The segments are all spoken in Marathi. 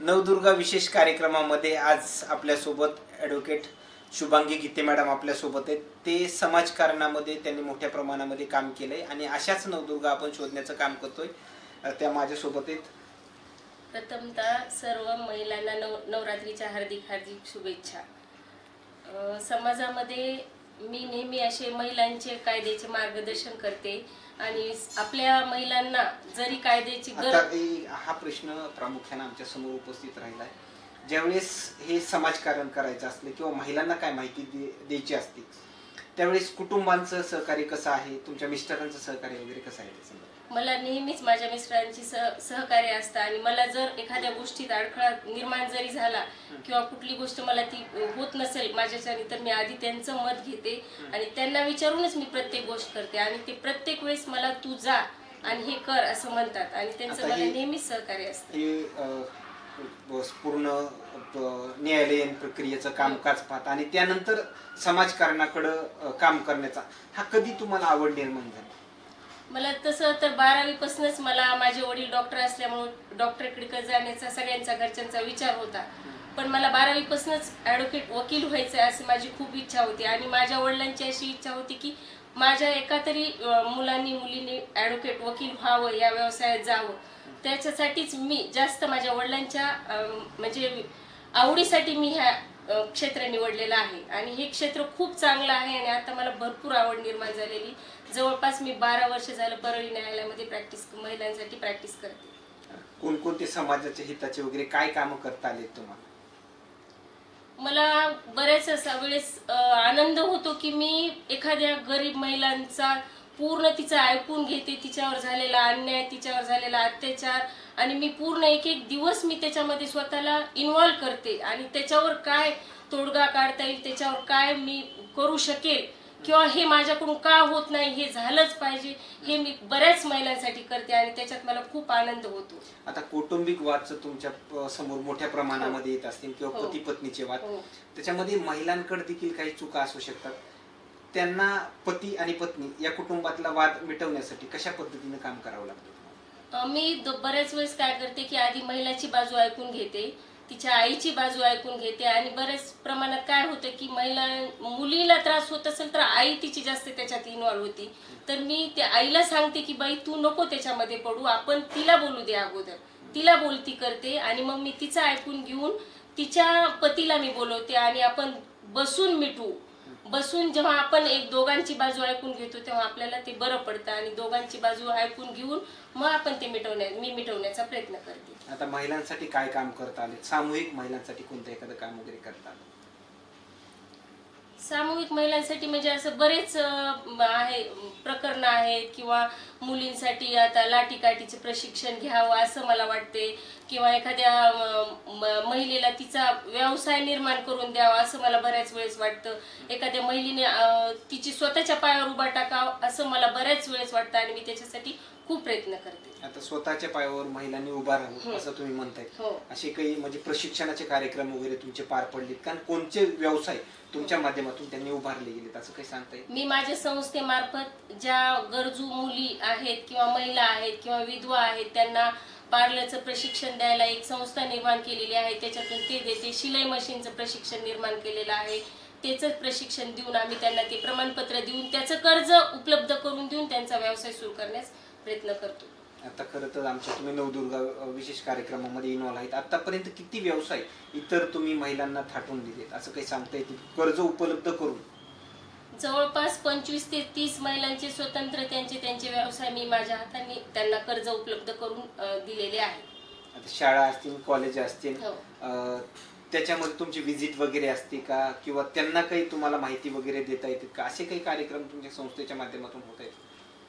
नवदुर्गा विशेष कार्यक्रमामध्ये आज आपल्यासोबत ॲडव्होकेट शुभांगी गीते मॅडम आपल्यासोबत आहेत. ते समाजकारणामध्ये त्यांनी मोठ्या प्रमाणामध्ये काम केलं आहे आणि अशाच नवदुर्गा आपण शोधण्याचं काम करतोय. त्या माझ्यासोबत आहेत. प्रथमतः सर्व महिलांना नव नवरात्रीच्या हार्दिक हार्दिक शुभेच्छा. अ, समाजामध्ये मी नेहमी असे महिलांचे कायद्याचे मार्गदर्शन करते. आणि आपल्या महिलांना जरी कायद्याची आता गरज हे- हा प्रश्न प्रामुख्याने आमच्यासमोर उपस्थित राहिला आहे ज्यावेळेस हे समाजकारण करायचं असलं किंवा महिलांना काय माहिती दे- द्यायची असते त्यावेळेस कुटुंबांचं सहकार्य कसं आहे? तुमच्या मिस्टरांचं सहकार्य वगैरे कसं आहे? मला नेहमीच माझ्या मिस्टरांची सह सहकार्य असतं आणि मला जर एखाद्या गोष्टीत अडथळा निर्माण जरी झाला किंवा कुठली गोष्ट मला ती होत नसेल माझ्याच्याने तर मी आधी त्यांचं मत घेते आणि त्यांना विचारूनच मी प्रत्येक गोष्ट करते आणि ते प्रत्येक वेळेस मला तू जा आणि हे कर असं म्हणतात आणि त्यांचं आता मला हे- नेहमीच सहकार्य असतं. हे अ, पूर्ण न्यायालयीन प्रक्रियेचं कामकाज पाहता आणि त्यानंतर समाजकारणाकडं काम करण्याचा. हा कधी तुम्हाला आवड निर्माण झाली? मला तसं तर बारावीपासूनच मला माझे वडील डॉक्टर असल्यामुळे डॉक्टरकडे जाण्याचा सगळ्यांचा घरच्यांचा विचार होता. पण मला बारावीपासूनच ॲडव्होकेट वकील व्हायचं आहे अशी माझी खूप इच्छा होती. आणि माझ्या वडिलांची अशी इच्छा होती की माझ्या एका तरी मुलांनी मुलींनी ॲडव्होकेट वकील व्हावं या व्यवसायात जावं. त्याच्यासाठीच मी जास्त माझ्या वडिलांच्या म्हणजे आवडीसाठी मी ह्या क्षेत्र निवडलेलं आहे. आणि हे क्षेत्र खूप चांगलं आहे आणि आता मला भरपूर आवड निर्माण झालेली. जवळपास मी बारा वर्ष झालं परळी न्यायालयामध्ये प्रॅक्टिस महिलांसाठी प्रॅक्टिस करते. कोणकोणते समाजाच्या हिताचे वगैरे काय कामं करता आले तुम्हाला? मला बऱ्याच असा वेळेस आनंद होतो की मी एखाद्या गरीब महिलांचा पूर्ण तिचं ऐकून घेते तिच्यावर झालेला अन्याय तिच्यावर झालेला अत्याचार आणि मी पूर्ण एक एक दिवस मी त्याच्यामध्ये स्वतःला इन्व्हॉल्व करते आणि त्याच्यावर काय तोडगा काढता येईल त्याच्यावर काय मी करू शकेल किंवा हे माझ्याकडून का होत नाही हे झालंच पाहिजे हे मी बऱ्याच महिलांसाठी करते आणि त्याच्यात मला खूप आनंद होतो. आता कौटुंबिक वादच तुमच्यासमोर मोठ्या प्रमाणामध्ये येत असतील किंवा हो. पती पत्नीचे वाद. हो. त्याच्यामध्ये महिलांकडे देखील काही चुका असू शकतात. त्यांना पती आणि पत्नी या कुटुंबातला वाद मिटवण्यासाठी कशा पद्धतीने काम करावं लागतं? मी बऱ्याच वेळेस काय करते की आधी महिलाची बाजू ऐकून घेते. तिच्या आईची बाजू ऐकून घेते आणि बऱ्याच प्रमाणात काय होतं की महिला मुलीला त्रास होत असेल तर आई तिची जास्त त्याच्यात इन्व्हॉल्व होती. तर मी त्या आईला सांगते की बाई तू नको त्याच्यामध्ये पडू. आपण तिला बोलू दे अगोदर. तिला बोलती करते आणि मग मी तिचं ऐकून घेऊन तिच्या पतीला मी बोलवते आणि आपण बसून मिटू. बसून जेव्हा आपण एक दोघांची बाजू ऐकून घेतो तेव्हा आपल्याला ते बरं पडतं आणि दोघांची बाजू ऐकून घेऊन मग आपण ते मिटवण्या मी मिटवण्याचा प्रयत्न करते. आता महिलांसाठी काय काम करता आले? सामूहिक महिलांसाठी कोणतं एखादं काम वगैरे करता आलं? सामूहिक महिलांसाठी म्हणजे असं बरेच आहे प्रकरणं आहेत किंवा मुलींसाठी आता लाठी काठीचे प्रशिक्षण घ्यावं असं मला वाटते किंवा एखाद्या महिलेला तिचा व्यवसाय निर्माण करून द्यावा असं मला बऱ्याच वेळेस वाटतं. एखाद्या महिलेने तिची स्वतःच्या पायावर उभा टाकावं असं मला बऱ्याच वेळेस वाटतं आणि मी त्याच्यासाठी खूप प्रयत्न करते. आता स्वतःच्या पायावर महिलांनी उभा राहावं हो. असं तुम्ही म्हणताय. हो. असे काही म्हणजे प्रशिक्षणाचे कार्यक्रम वगैरे तुमचे पार पडलेत? कारण कोणते व्यवसाय तुमच्या माध्यमातून त्यांनी उभारले गेले असं काही सांगता येईल मी माझ्या संस्थेमार्फत ज्या गरजू मुली आहेत किंवा महिला आहेत किंवा विधवा आहेत त्यांना पार्लरचं प्रशिक्षण द्यायला एक संस्था निर्माण केलेली आहे. त्याच्यातून ते देते. शिलाई मशीनचं प्रशिक्षण निर्माण केलेलं आहे. त्याचं प्रशिक्षण देऊन आम्ही त्यांना ते प्रमाणपत्र देऊन त्याचं कर्ज उपलब्ध करून देऊन त्यांचा व्यवसाय सुरू करण्यास प्रयत्न करतो. आता खरं तर आमच्या तुम्ही नवदुर्गा विशेष कार्यक्रमामध्ये इन्व्हॉल्व आहेत. आतापर्यंत किती व्यवसाय इतर तुम्ही महिलांना थाटून दिलेत? असं काही सांगता येतील कर्ज उपलब्ध करून. जवळपास पंचवीस ते तीस महिलांचे स्वतंत्र त्यांचे त्यांचे व्यवसाय मी माझ्या हाताने त्यांना कर्ज उपलब्ध करून दिलेले आहे. आता शाळा असतील कॉलेज असतील हो. त्याच्यामध्ये तुमची व्हिजिट वगैरे असते का? किंवा त्यांना काही तुम्हाला माहिती वगैरे देता येते का? असे काही कार्यक्रम तुमच्या संस्थेच्या माध्यमातून होत आहेत?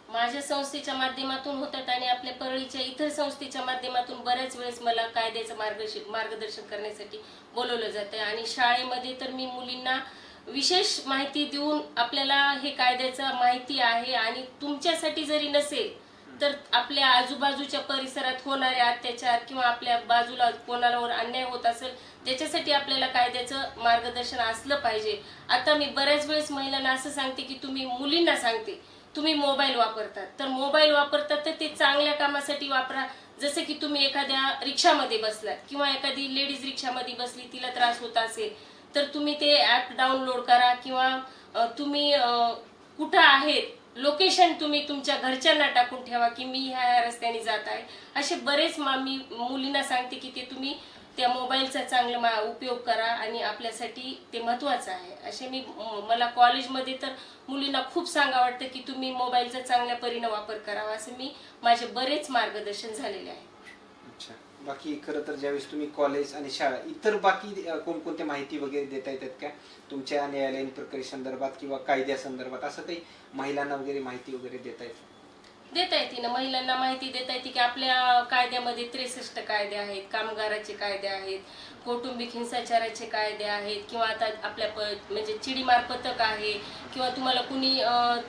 माझ्या संस्थेच्या माध्यमातून होतात आणि आपल्या परळीच्या इतर संस्थेच्या माध्यमातून बऱ्याच वेळेस मला कायद्याचं मार्गदर्शन मार्गदर्शन करण्यासाठी बोलवलं जातं आणि शाळेमध्ये तर मी मुलींना विशेष माहिती देऊन आपल्याला हे कायद्याचं माहिती आहे आणि तुमच्यासाठी जरी नसेल तर आपल्या आजूबाजूच्या परिसरात होणारे अत्याचार किंवा आपल्या बाजूला कोणावर अन्याय होत असेल त्याच्यासाठी आपल्याला कायद्याचं मार्गदर्शन असलं पाहिजे. आता मी बऱ्याच वेळेस महिलांना असं सांगते की तुम्ही मुलींना सांगते. तुम्ही मोबाईल वापरतात. तर मोबाईल वापरतात तर ते चांगल्या कामासाठी वापरा. जसं की तुम्ही एखाद्या रिक्षामध्ये बसलात किंवा एखादी लेडीज रिक्षामध्ये बसली तिला त्रास होत असेल तर तुम्ही ते ॲप डाउनलोड करा किंवा तुम्ही कुठं आहेत लोकेशन तुम्ही तुमच्या घरच्यांना टाकून ठेवा की मी ह्या ह्या रस्त्याने जात आहे. असे बरेच मामी मुलींना सांगते की ते तुम्ही त्या मोबाईलचा चांगला मा उपयोग करा आणि आपल्यासाठी ते महत्त्वाचं आहे. असे मी मला कॉलेजमध्ये तर मुलींना खूप सांगा वाटतं की तुम्ही मोबाईलचा चांगल्या परीनं वापर करावा असं मी माझे बरेच मार्गदर्शन झालेले आहे. अच्छा. बाकी खरं तर ज्यावेळेस तुम्ही कॉलेज आणि शाळा इतर बाकी कोणकोणत्या माहिती वगैरे देता येतात का? तुमच्या न्यायालयीन प्रक्रियेसंदर्भात किंवा कायद्यासंदर्भात असं काही महिलांना वगैरे माहिती वगैरे देता येतात देता येते ना महिलांना माहिती देता येते की आपल्या कायद्यामध्ये त्रेसष्ट कायदे आहेत कामगाराचे कायदे आहेत कौटुंबिक हिंसाचाराचे कायदे आहेत किंवा आता आपल्या प म्हणजे चिडीमार पथक आहे किंवा तुम्हाला कुणी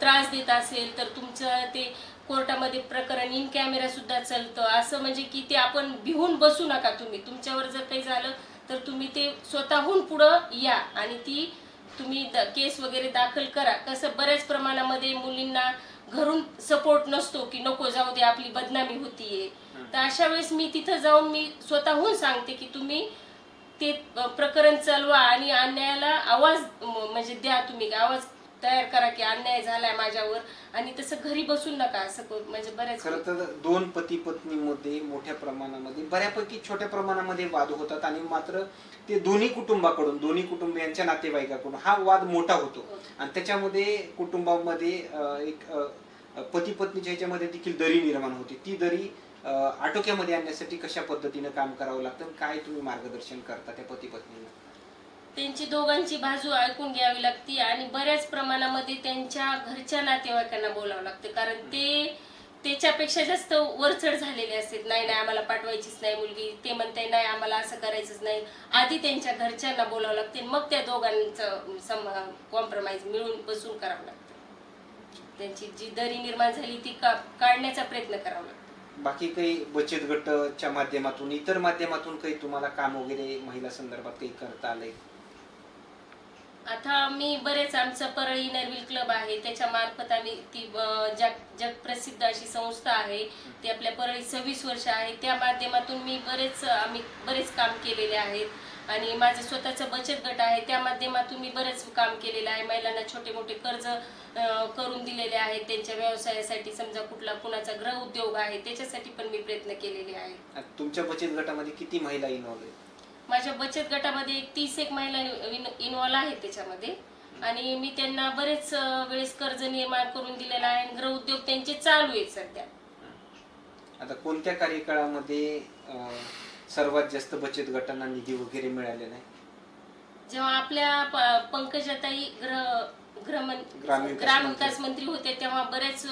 त्रास देत असेल तर तुमचं ते कोर्टामध्ये प्रकरण इन कॅमेरा सुद्धा चालतं. असं म्हणजे की ते आपण भिवून बसू नका तुम्ही. तुमच्यावर जर काही झालं तर तुम्ही ते स्वतःहून पुढं या आणि ती तुम्ही द- केस वगैरे दाखल करा. कसं बऱ्याच प्रमाणामध्ये मुलींना घरून सपोर्ट नसतो की नको जाऊ दे आपली बदनामी होतीये. तर अशा वेळेस मी तिथं जाऊन मी स्वतःहून सांगते की तुम्ही ते प्रकरण चालवा आणि अन्यायाला आवाज म्हणजे द्या तुम्ही आवाज तयार करा की अन्याय झालाय माझ्यावर आणि तसं घरी बसून नका असं करू. म्हणजे बऱ्याच खरं तर दोन पती पत्नीमध्ये मोठ्या प्रमाणामध्ये बऱ्यापैकी छोट्या प्रमाणामध्ये वाद होतात आणि मात्र ते दोन्ही कुटुंबाकडून दोन्ही कुटुंबियांच्या नातेवाईकाकडून हा वाद मोठा होतो. आणि त्याच्यामध्ये कुटुंबामध्ये अं, एक पती पत्नीच्या ह्याच्यामध्ये देखील दरी निर्माण होते. ती दरी अं, आटोक्यामध्ये आणण्यासाठी कशा पद्धतीनं काम करावं लागतं काय तुम्ही मार्गदर्शन करता त्या पती पत्नीला? त्यांची दोघांची बाजू ऐकून घ्यावी लागते आणि बऱ्याच प्रमाणामध्ये त्यांच्या घरच्या नातेवाईकांना बोलावं लागतं. कारण ते त्याच्यापेक्षा जास्त वरचढ झालेले असतात. नाही नाही आम्हाला पाठवायचीच नाही मुलगी. ते म्हणते नाही आम्हाला असं करायचंच नाही. आधी त्यांच्या घरच्यांना बोलावं लागते. मग त्या दोघांचं सम कॉम्प्रोमाइज मिळून बसून करावं लागतं. त्यांची जी दरी निर्माण झाली ती का काढण्याचा प्रयत्न करावा लागतो. बाकी काही बचत गटच्या माध्यमातून इतर माध्यमातून काही तुम्हाला काम वगैरे महिला संदर्भात काही करता आलंय? आता मी बरेच आमचं परळी नरविल क्लब आहे त्याच्या मार्फत आम्ही ती जग जगप्रसिद्ध अशी संस्था आहे ती आपल्या परळी सव्वीस वर्ष आहे. त्या माध्यमातून मी बरेच आम्ही बरेच काम केलेले आहेत आणि माझं स्वतःचं बचत गट आहे. त्या माध्यमातून मी बरेच काम केलेलं आहे. महिलांना छोटे मोठे कर्ज करून दिलेले आहेत. त्यांच्या व्यवसायासाठी समजा कुठला कुणाचा गृह उद्योग आहे त्याच्यासाठी पण मी प्रयत्न केलेले आहे तुमच्या बचत गटामध्ये किती महिला इन्व्हॉल्व्ह आहेत? माझ्या बचत गटामध्ये एक तीस एक महिला इन्व्हॉल्व आहेत त्याच्यामध्ये. आणि मी त्यांना बरेच वेळेस कर्ज निर्माण करून दिलेलं आहे आणि गृह उद्योग त्यांचे चालू आहेत सध्या. आता कोणत्या कार्यकाळामध्ये सर्वात जास्त बचत गटांना निधी वगैरे मिळालेला आहे जेव्हा आपल्या पंकजाताई गृहमं ग्रामविकास मंत्री. होते तेव्हा बरेच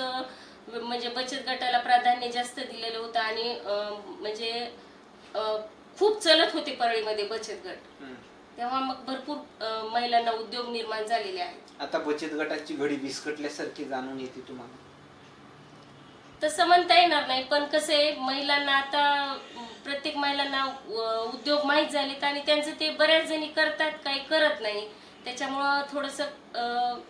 म्हणजे बचत गटाला प्राधान्य जास्त दिलेलं होतं आणि म्हणजे खूप चलत होते परळीमध्ये बचत गट. हम्म. तेव्हा मग भरपूर अं, महिलांना उद्योग निर्माण झालेले आहेत. आता बचत गटाची घडी विस्कटल्यासारखी जाणून येते तुम्हाला. तसं म्हणता येणार नाही पण कसं आहे महिलांना आता अं, प्रत्येक महिलांना अं, उद्योग माहीत झालेत आणि त्यांचं ते बऱ्याच जणी करतात काही करत नाही. त्याच्यामुळं थोडस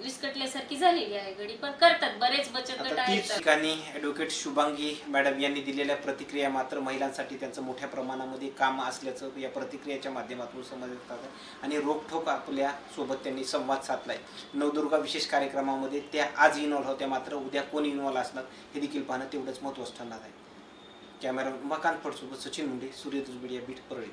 विस्कटल्यासारखी झालेली आहे घडी. पण करतात बरेच बचत गट आता तीच आहेत ठिकाणी ॲडव्होकेट शुभांगी मॅडम यांनी दिलेल्या प्रतिक्रिया मात्र महिलांसाठी त्यांचं मोठ्या प्रमाणामध्ये काम असल्याचं या प्रतिक्रियाच्या माध्यमातून समजत आहे आणि रोखठोक आपल्यासोबत त्यांनी संवाद साधलाय. नवदुर्गा विशेष कार्यक्रमामध्ये त्या आज इन्व्हॉल्व होत्या मात्र उद्या कोण इन्व्हॉल्व असणार हे देखील पाहणं तेवढंच महत्त्वाचं ठरणार आहे. कॅमेरा उमाकांत फडसोबत सचिन मुंडे सूर्यदुज मीडिया बीट परळी.